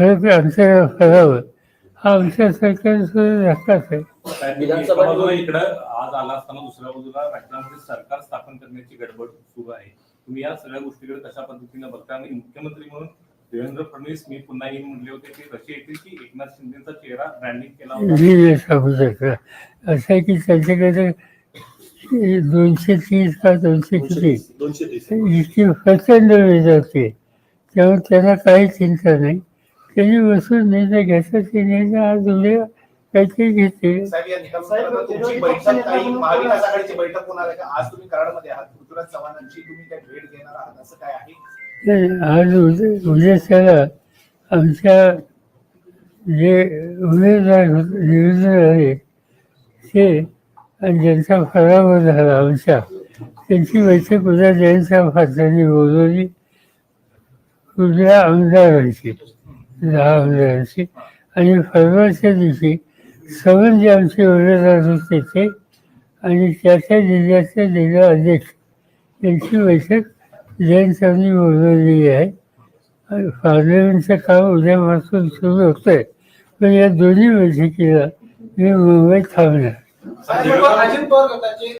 फरक आमच्या फरावर हा आमच्या सरकारचा धक्काच आहे विधानसभा इकडं आज आला असताना दुसऱ्या बाजूला राज्यामध्ये सरकार स्थापन करण्याची गडबड सुरू आहे. तुम्ही या सगळ्या गोष्टीकडे कशा पद्धतीने बघता? आणि मुख्यमंत्री म्हणून देवेंद्र फडणवीस मी पुन्हा येईन म्हणले होते की कसे येतील की एकनाथ शिंदेचा चेहरा ब्रँडिंग केला होता? मी सांगू असं आहे की त्यांच्याकडे दोनशे तीस का दोनशे किती? दोनशे तीस. इतकी प्रचंड वेळ जाते त्यामुळे त्यांना काही चिंता नाही. त्यांनी बसून निर्णय घ्यायचा ते निर्णय आज उद्या काहीतरी घेते. आहे आज आहे? नाही, उद्या उद्याच्याला आमच्या जे उमेदवार होते निवडून आले ते आणि ज्यांचा पराभव झाला आमच्या त्यांची बैठक उद्या जयंतच्या फाटाने बोलवली उद्या आमदारांची. दहा आमदारांची आणि परवाच्या दिवशी सवन जे आमचे उमेदवार होते ते आणि त्याच्या जिल्ह्याचे जिल्हा अध्यक्ष यांची बैठक जयंतांनी बोलवलेली आहे. पार्लमेंटचं काम उद्यापासून सुरू होतं आहे पण या दोन्ही बैठकीला मी मुंबईत थांबणार.